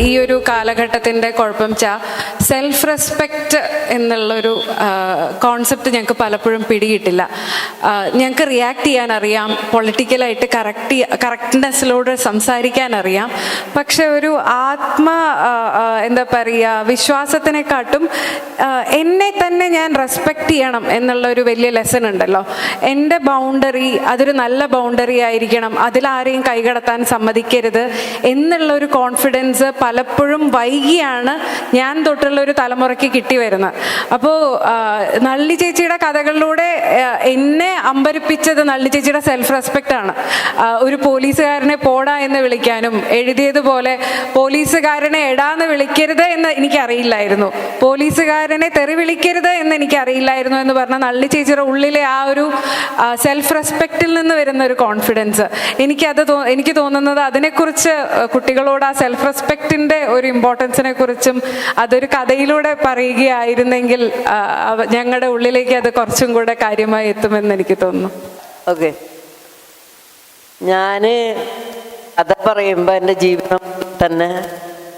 ഈ ഒരു കാലഘട്ടത്തിന്റെ കുഴപ്പം ചാ സെൽഫ് റെസ്പെക്റ്റ് എന്നുള്ളൊരു കോൺസെപ്റ്റ് ഞങ്ങൾക്ക് പലപ്പോഴും പിടികിട്ടില്ല. ആ, ഞങ്ങൾക്ക് റിയാക്ട് ചെയ്യാൻ അറിയാം പൊളിറ്റിക്കലായിട്ട് കറക്റ്റ് കറക്റ്റ്നെസ്സിലൂടെ സംസാരിക്കാൻ അറിയാം പക്ഷെ ഒരു ആത്മ എന്താ പറയുക വിശ്വാസത്തിനെക്കാട്ടും എന്നെ തന്നെ ഞാൻ റെസ്പെക്റ്റ് ചെയ്യണം എന്നുള്ള ഒരു വലിയ ലെസൺ ഉണ്ടല്ലോ. എന്റെ ബൗണ്ടറി അതൊരു നല്ല ബൗണ്ടറി ആയിരിക്കണം. അതിലാരെയും കൈകടത്താൻ സമ്മതിക്കരുത്. എന്നുള്ള ഒരു കോൺഫിഡൻസ് പലപ്പോഴും വൈകിയാണ് ഞാൻ തൊട്ടുള്ള ഒരു തലമുറയ്ക്ക് കിട്ടി വരുന്നത്. അപ്പോൾ നള്ളി ചേച്ചിയുടെ കഥകളിലൂടെ എന്നെ അമ്പരിപ്പിച്ചത് നള്ളി ചേച്ചിയുടെ സെൽഫ് റെസ്പെക്റ്റ് ആണ് ഒരു പോലീസുകാരനെ പോടാ എന്ന് വിളിക്കാനും എഴുതിയതുപോലെ പോലീസുകാരനെ എടാന്ന് വിളിക്കരുത് എന്ന് എനിക്കറിയില്ലായിരുന്നു. പോലീസുകാരനെ തെറി വിളിക്കരുത് എന്ന് എനിക്കറിയില്ലായിരുന്നു എന്ന് പറഞ്ഞാൽ നള്ളി ചേച്ചിയുടെ ഉള്ളിലെ ആ ഒരു സെൽഫ് റെസ്പെക്റ്റിൽ നിന്ന് വരുന്ന ഒരു കോൺഫിഡൻസ് എനിക്കത് തോ എനിക്ക് തോന്നുന്നത് അതിനെക്കുറിച്ച് കുട്ടികളോട് ആ സെൽഫ് റെസ്പെക്റ്റിന്റെ ഒരു ഇമ്പോർട്ടൻസിനെ കുറിച്ചും അതൊരു കഥയിലൂടെ പറയുകയായിരുന്നെങ്കിൽ ഞങ്ങളുടെ ഉള്ളിലേക്ക് അത് കുറച്ചും കൂടെ കാര്യമായി എത്തുമെന്ന് എനിക്ക് തോന്നുന്നു. ഓക്കെ. ഞാൻ കഥ പറയുമ്പോൾ എന്റെ ജീവിതം തന്നെ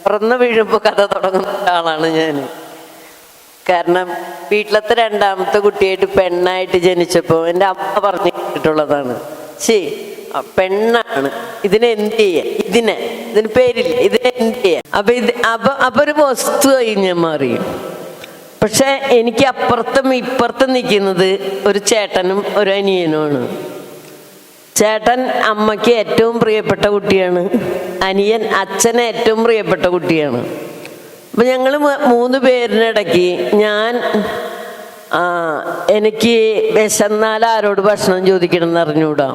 പറന്ന് വീഴുമ്പോൾ കഥ തുടങ്ങുന്ന ഒരാളാണ് ഞാൻ കാരണം വീട്ടിലത്തെ രണ്ടാമത്തെ കുട്ടിയായിട്ട് പെണ്ണായിട്ട് ജനിച്ചപ്പോൾ എന്റെ അമ്മ പറഞ്ഞു കേട്ടിട്ടുള്ളതാണ്. ശരി. പെണ്ണാണ്. ഇതിനെ എന്ത് ചെയ്യാ? ഇതിനെ. ഇതിന് പേരില്ല. ഇതിനെ എന്ത് ചെയ്യാ? അപ്പൊ ഇത് അപ്പൊ അപ്പൊ ഒരു വസ്തുവായി ഞാൻ മാറി. പക്ഷെ എനിക്ക് അപ്പുറത്തും ഇപ്പുറത്തും നിൽക്കുന്നത് ഒരു ചേട്ടനും ഒരു അനിയനുമാണ്. ചേട്ടൻ അമ്മയ്ക്ക് ഏറ്റവും പ്രിയപ്പെട്ട കുട്ടിയാണ്. അനിയൻ അച്ഛന് ഏറ്റവും പ്രിയപ്പെട്ട കുട്ടിയാണ്. അപ്പം ഞങ്ങൾ മൂന്ന് പേരിനിടയ്ക്ക് ഞാൻ എനിക്ക് വിശന്നാൽ ആരോട് ഭക്ഷണം ചോദിക്കണം എന്ന് അറിഞ്ഞൂടാ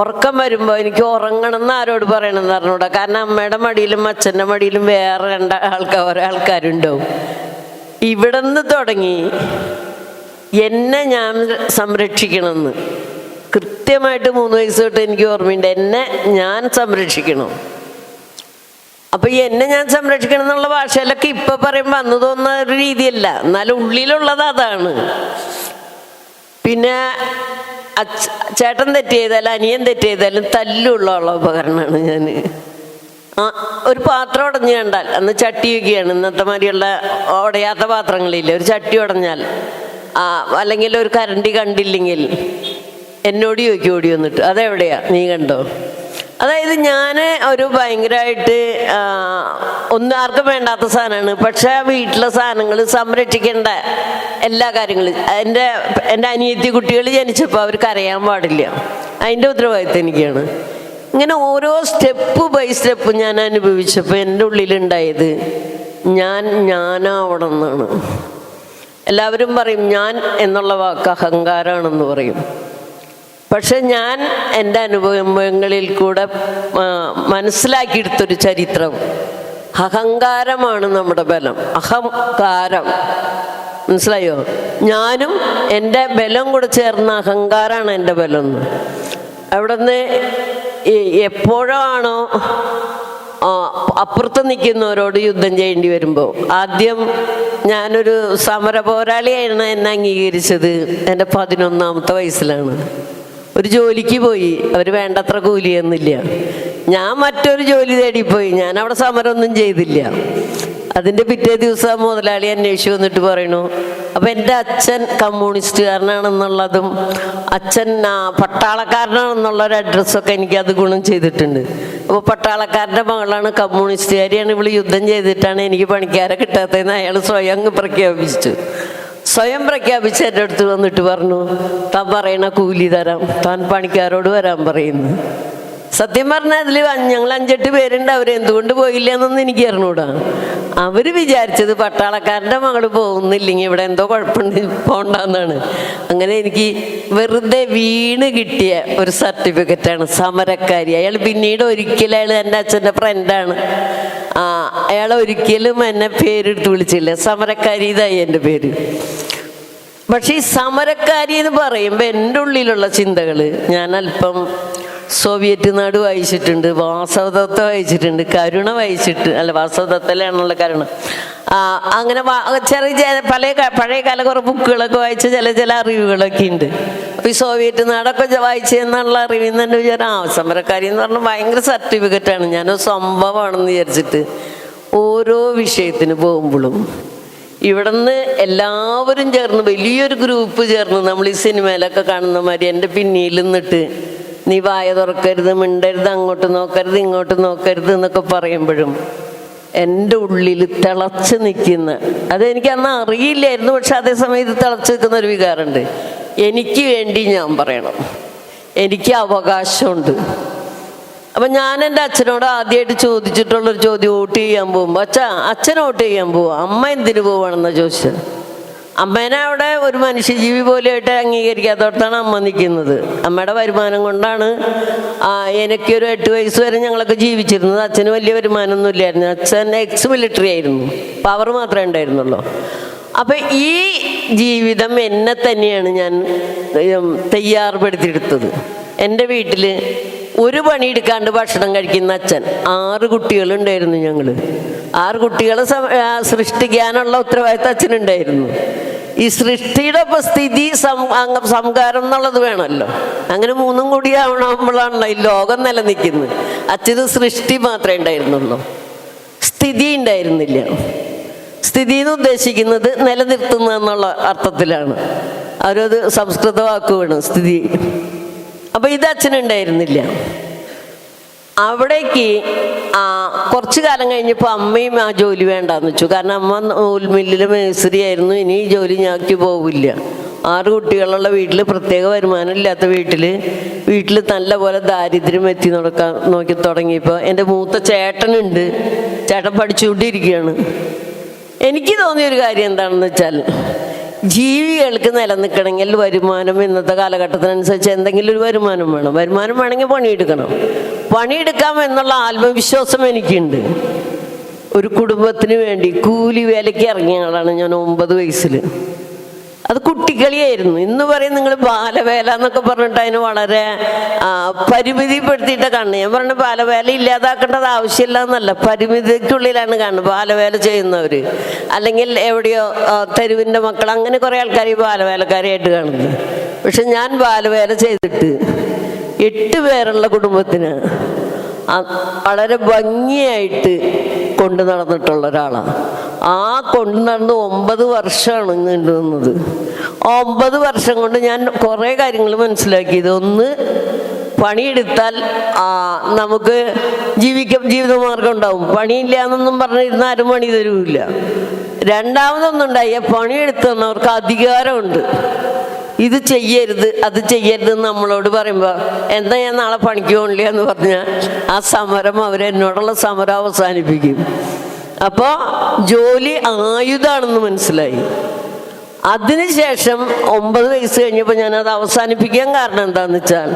ഉറക്കം വരുമ്പോൾ എനിക്ക് ഉറങ്ങണം എന്ന് ആരോട് പറയണമെന്ന് അറിഞ്ഞൂടാ. കാരണം അമ്മയുടെ മടിയിലും അച്ഛന്റെ മടിയിലും വേറെ രണ്ട് ആൾക്കാർ ഓരോ ആൾക്കാരുണ്ടാവും. ഇവിടെ നിന്ന് തുടങ്ങി എന്നെ ഞാൻ സംരക്ഷിക്കണമെന്ന്. കൃത്യമായിട്ട് മൂന്ന് വയസ്സ് തൊട്ട് എനിക്ക് ഓർമ്മയുണ്ട്. എന്നെ ഞാൻ സംരക്ഷിക്കണം. അപ്പൊ എന്നെ ഞാൻ സംരക്ഷിക്കണം എന്നുള്ള ഭാഷയിലൊക്കെ ഇപ്പൊ പറയുമ്പോൾ അന്ന് തോന്നുന്ന ഒരു രീതിയല്ല. എന്നാലും ഉള്ളിലുള്ളത് അതാണ്. പിന്നെ ചേട്ടൻ തെറ്റ് ചെയ്താലും അനിയൻ തെറ്റ് ചെയ്താലും തല്ലുള്ള ഉപകരണമാണ് ഞാൻ ആ ഒരു പാത്രം ഉടഞ്ഞു കണ്ടാൽ അന്ന് ചട്ടി വയ്ക്കുകയാണ് ഇന്നത്തെ മാതിരിയുള്ള ഉടയാത്ത പാത്രങ്ങളില്ല ഒരു ചട്ടി ഉടഞ്ഞാൽ. ആ അല്ലെങ്കിൽ ഒരു കരണ്ടി കണ്ടില്ലെങ്കിൽ എന്നോട് ചോദിക്കും ഓടി വന്നിട്ട്. അതെവിടെയാ? നീ കണ്ടോ? അതായത് ഞാൻ ഒരു ഭയങ്കരമായിട്ട് ആ, ഒന്നും ആർക്കും വേണ്ടാത്ത സാധനമാണ്. പക്ഷെ വീട്ടിലെ സാധനങ്ങൾ സംരക്ഷിക്കേണ്ട എല്ലാ കാര്യങ്ങളും. എന്റെ എന്റെ അനിയത്തി കുട്ടികൾ ജനിച്ചപ്പോൾ അവർക്ക് അറിയാൻ പാടില്ല. അതിന്റെ ഉത്തരവാദിത്വം എനിക്കാണ്. ഇങ്ങനെ ഓരോ സ്റ്റെപ്പ് ബൈ സ്റ്റെപ്പ് ഞാൻ അനുഭവിച്ചപ്പോൾ എന്റെ ഉള്ളിലുണ്ടായത് ഞാൻ ഞാനാവണം എന്നാണ്. എല്ലാവരും പറയും ഞാൻ എന്നുള്ള വാക്ക് അഹങ്കാരമാണെന്ന് പറയും. പക്ഷെ ഞാൻ എന്റെ അനുഭവങ്ങളിൽ കൂടെ മനസ്സിലാക്കിയെടുത്തൊരു ചരിത്രം. അഹങ്കാരമാണ് നമ്മുടെ ബലം. അഹങ്കാരം. മനസ്സിലായോ? ഞാനും എന്റെ ബലം കൂടെ ചേർന്ന അഹങ്കാരമാണ് എന്റെ ബലം എന്ന്. അവിടുന്ന് എപ്പോഴാണോ അപ്പുറത്ത് നിൽക്കുന്നവരോട് യുദ്ധം ചെയ്യേണ്ടി വരുമ്പോൾ ആദ്യം ഞാനൊരു സമര പോരാളിയാണ് എന്നെ അംഗീകരിച്ചത്. എന്റെ പതിനൊന്നാമത്തെ വയസ്സിലാണ്. ഒരു ജോലിക്ക് പോയി. അവർ വേണ്ടത്ര കൂലിയൊന്നുമില്ല. ഞാൻ മറ്റൊരു ജോലി തേടിപ്പോയി. ഞാൻ അവിടെ സമരമൊന്നും ചെയ്തില്ല. അതിന്റെ പിറ്റേ ദിവസം മുതലാളി അന്വേഷിച്ച് വന്നിട്ട് പറയണു അപ്പം എന്റെ അച്ഛൻ കമ്മ്യൂണിസ്റ്റുകാരനാണെന്നുള്ളതും അച്ഛൻ പട്ടാളക്കാരനാണെന്നുള്ള ഒരു അഡ്രസ്സൊക്കെ എനിക്ക് അത് ഗുണം ചെയ്തിട്ടുണ്ട്. അപ്പോൾ പട്ടാളക്കാരന്റെ മകളാണ് കമ്മ്യൂണിസ്റ്റുകാരിയാണ്. ഇവൾ യുദ്ധം ചെയ്തിട്ടാണ് എനിക്ക് പണിക്കാരെ കിട്ടാത്തതെന്ന് അയാൾ സ്വയം പ്രഖ്യാപിച്ചു. സ്വയം പ്രഖ്യാപിച്ച് എന്റെ അടുത്ത് വന്നിട്ട് പറഞ്ഞു താൻ പറയണ കൂലി തരാം. താൻ പണിക്കാരോട് വരാൻ പറയുന്നു. സത്യം പറഞ്ഞാൽ അതിൽ ഞങ്ങൾ അഞ്ചെട്ട് പേരുണ്ട്. അവർ എന്തുകൊണ്ട് പോയില്ല എന്നൊന്നും എനിക്ക് അറിഞ്ഞൂടാ. അവർ വിചാരിച്ചത് പട്ടാളക്കാരന്റെ മകൾ പോകുന്നില്ലെങ്കിൽ ഇവിടെ എന്തോ കുഴപ്പമുണ്ട് പോണ്ടെന്നാണ്. അങ്ങനെ എനിക്ക് വെറുതെ വീണ് കിട്ടിയ ഒരു സർട്ടിഫിക്കറ്റാണ് സമരക്കാരി. അയാൾ പിന്നീട് ഒരിക്കലും അയാൾ എന്റെ അച്ഛന്റെ ഫ്രണ്ടാണ് ആ അയാൾ ഒരിക്കലും എന്നെ പേരെടുത്ത് വിളിച്ചില്ല. സമരക്കാരി ഇതായി എന്റെ പേര്. പക്ഷെ ഈ സമരക്കാരി എന്ന് പറയുമ്പോൾ എന്റെ ഉള്ളിലുള്ള ചിന്തകൾ ഞാൻ അല്പം സോവിയറ്റ് നാട് വായിച്ചിട്ടുണ്ട് വാസവദത്ത വായിച്ചിട്ടുണ്ട് കരുണ വായിച്ചിട്ട് അല്ല വാസവദത്തലാണുള്ള കരുണ. അങ്ങനെ ചെറിയ ചില പല പഴയ കാല കുറേ ബുക്കുകളൊക്കെ വായിച്ച ചില ചില അറിവുകളൊക്കെ ഉണ്ട്. അപ്പോൾ ഈ സോവിയറ്റ് നാടൊക്കെ വായിച്ചു വായിച്ചെന്നുള്ള അറിവിൽ നിന്ന് തന്നെ വിചാരം ആ സമരക്കാരി എന്ന് പറഞ്ഞാൽ ഭയങ്കര സർട്ടിഫിക്കറ്റാണ് ഞാനൊരു സംഭവമാണെന്ന് വിചാരിച്ചിട്ട് ഓരോ വിഷയത്തിന് പോകുമ്പോഴും ഇവിടുന്ന് എല്ലാവരും ചേർന്ന് വലിയൊരു ഗ്രൂപ്പ് ചേർന്ന്. നമ്മൾ ഈ സിനിമയിലൊക്കെ കാണുന്ന മാതിരി എന്റെ പിന്നിൽ നിന്നിട്ട് നീ വായ തുറക്കരുത് മിണ്ടരുത് അങ്ങോട്ട് നോക്കരുത് ഇങ്ങോട്ട് നോക്കരുത് എന്നൊക്കെ പറയുമ്പോഴും എന്റെ ഉള്ളിൽ തിളച്ച് നിൽക്കുന്ന അതെനിക്ക് അന്ന് അറിയില്ലായിരുന്നു പക്ഷെ അതേസമയം ഇത് തിളച്ച് നിൽക്കുന്ന ഒരു വികാരമുണ്ട്. എനിക്ക് വേണ്ടി ഞാൻ പറയണം. എനിക്ക് അവകാശമുണ്ട്. അപ്പം ഞാൻ എന്റെ അച്ഛനോട് ആദ്യമായിട്ട് ചോദിച്ചിട്ടുള്ളൊരു ചോദ്യം വോട്ട് ചെയ്യാൻ പോകുമ്പോൾ അച്ഛ അച്ഛൻ വോട്ട് ചെയ്യാൻ പോകും അമ്മ എന്തിനു പോവാണെന്നാ ചോദിച്ചത്? അമ്മേനെ അവിടെ ഒരു മനുഷ്യജീവി പോലെയായിട്ട് അംഗീകരിക്കാത്തോടത്താണ് അമ്മ നിൽക്കുന്നത്. അമ്മയുടെ വരുമാനം കൊണ്ടാണ് എനിക്കൊരു എട്ട് വയസ്സ് വരെ ഞങ്ങളൊക്കെ ജീവിച്ചിരുന്നത്. അച്ഛന് വലിയ വരുമാനമൊന്നും ഇല്ലായിരുന്നു. അച്ഛൻ എക്സ് മിലിറ്ററി ആയിരുന്നു. പവർ മാത്രമേ ഉണ്ടായിരുന്നുള്ളൂ. അപ്പൊ ഈ ജീവിതം എന്നെ തന്നെയാണ് ഞാൻ ഉം, തയ്യാറുപെടുത്തിയെടുത്തത്. എന്റെ വീട്ടിൽ ഒരു പണിയെടുക്കാണ്ട് ഭക്ഷണം കഴിക്കുന്ന അച്ഛൻ. ആറ് കുട്ടികളുണ്ടായിരുന്നു ഞങ്ങൾ ആറ് കുട്ടികളെ സൃഷ്ടിക്കാനുള്ള ഉത്തരവാദിത്തം അച്ഛനുണ്ടായിരുന്നു. ഈ സൃഷ്ടിയുടെ ഇപ്പൊ സ്ഥിതി സം- സംസ്കാരം എന്നുള്ളത് വേണമല്ലോ. അങ്ങനെ മൂന്നും കൂടി ആവണമ്പോഴാണല്ലോ ഈ ലോകം നിലനിൽക്കുന്നത്. അച്ഛന് സൃഷ്ടി മാത്രമേ ഉണ്ടായിരുന്നുള്ളൂ. സ്ഥിതി ഉണ്ടായിരുന്നില്ല. സ്ഥിതി എന്ന് ഉദ്ദേശിക്കുന്നത് നിലനിർത്തുന്ന എന്നുള്ള അർത്ഥത്തിലാണ്. അവരത് സംസ്കൃത വാക്കുവാണ് സ്ഥിതി. അപ്പൊ ഇത് അച്ഛനുണ്ടായിരുന്നില്ല. അവിടേക്ക് കുറച്ചു കാലം കഴിഞ്ഞപ്പോൾ അമ്മയും ആ ജോലി വേണ്ടാന്ന് വെച്ചു. കാരണം അമ്മ ഉൽമില്ലിലെ മേസ്ത്രി ആയിരുന്നു. ഇനി ഈ ജോലി ഞാക്കി പോവില്ല. ആറ് കുട്ടികളുള്ള വീട്ടിൽ പ്രത്യേക വരുമാനം ഇല്ലാത്ത വീട്ടിൽ വീട്ടിൽ നല്ല പോലെ ദാരിദ്ര്യം എത്തി നടക്കാൻ നോക്കി തുടങ്ങിയപ്പോൾ എന്റെ മൂത്ത ചേട്ടനുണ്ട്. ചേട്ടൻ പഠിച്ചുകൊണ്ടിരിക്കുകയാണ് എനിക്ക് തോന്നിയൊരു കാര്യം എന്താണെന്ന് വെച്ചാൽ ജീവികൾക്ക് നിലനിൽക്കണമെങ്കിൽ വരുമാനം ഇന്നത്തെ കാലഘട്ടത്തിനനുസരിച്ച് എന്തെങ്കിലും ഒരു വരുമാനം വേണം. വരുമാനം വേണമെങ്കിൽ പണിയെടുക്കണം. പണിയെടുക്കാം എന്നുള്ള ആത്മവിശ്വാസം എനിക്കുണ്ട്. ഒരു കുടുംബത്തിന് വേണ്ടി കൂലി വേലയ്ക്ക് ഇറങ്ങിയ ആളാണ് ഞാൻ ഒമ്പത് വയസ്സിൽ അത് കുട്ടിക്കളിയായിരുന്നു ഇന്ന് പറയും നിങ്ങൾ ബാലവേല എന്നൊക്കെ പറഞ്ഞിട്ട് അതിന് വളരെ പരിമിതിപ്പെടുത്തിയിട്ട കാണുന്നത്. ഞാൻ പറഞ്ഞ ബാലവേല ഇല്ലാതാക്കേണ്ടത് ആവശ്യമില്ല എന്നല്ല. പരിമിതിക്കുള്ളിലാണ് കാണുന്നത്. ബാലവേല ചെയ്യുന്നവർ അല്ലെങ്കിൽ എവിടെയോ തെരുവിന്റെ മക്കൾ അങ്ങനെ കുറേ ആൾക്കാർ ഈ ബാലവേലക്കാരായിട്ട് കാണുന്നത്. പക്ഷെ ഞാൻ ബാലവേല ചെയ്തിട്ട് എട്ട് പേരുള്ള കുടുംബത്തിന് വളരെ ഭംഗിയായിട്ട് കൊണ്ടു നടന്നിട്ടുള്ള ഒരാളാണ് ആ കൊണ്ടു നടന്ന് ഒമ്പത് വർഷമാണ് നീണ്ടു ഒമ്പത് വർഷം കൊണ്ട് ഞാൻ കുറേ കാര്യങ്ങൾ മനസ്സിലാക്കിയത്. ഒന്ന് പണിയെടുത്താൽ ആ, നമുക്ക് ജീവിക്ക ജീവിതമാർഗം ഉണ്ടാവും പണിയില്ല എന്നൊന്നും പറഞ്ഞിരുന്ന ആരും പണി തരൂല്ല. രണ്ടാമതൊന്നുണ്ടായ പണിയെടുത്തുന്നവർക്ക് അധികാരമുണ്ട്. ഇത് ചെയ്യരുത് അത് ചെയ്യരുത് നമ്മളോട് പറയുമ്പോൾ എന്താ ഞാൻ നാളെ പണിക്ക് പോകണില്ല എന്ന് പറഞ്ഞാൽ ആ സമരം അവരെന്നോടുള്ള സമരം അവസാനിപ്പിക്കും. അപ്പോൾ ജോലി ആയുധാണെന്ന് മനസ്സിലായി. അതിനുശേഷം ഒമ്പത് വയസ്സ് കഴിഞ്ഞപ്പോൾ ഞാനത് അവസാനിപ്പിക്കാൻ കാരണം എന്താണെന്ന് വെച്ചാൽ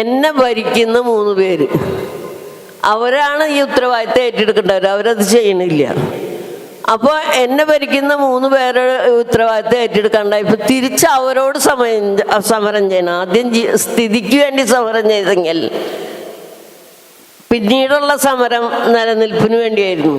എന്നെ ഭരിക്കുന്ന മൂന്ന് പേര്. അവരാണ് ഈ ഉത്തരവാദിത്തം ഏറ്റെടുക്കേണ്ടവർ അവരത് ചെയ്യണില്ല. അപ്പോൾ എന്നെ ഭരിക്കുന്ന മൂന്ന് പേരുടെ ഉത്തരവാദിത്തം ഏറ്റെടുക്കാണ്ടായപ്പോൾ തിരിച്ച് അവരോട് സമയം സമരം ചെയ്യണം. ആദ്യം സ്ഥിതിക്ക് വേണ്ടി സമരം ചെയ്തെങ്കിൽ പിന്നീടുള്ള സമരം നിലനിൽപ്പിന് വേണ്ടിയായിരുന്നു.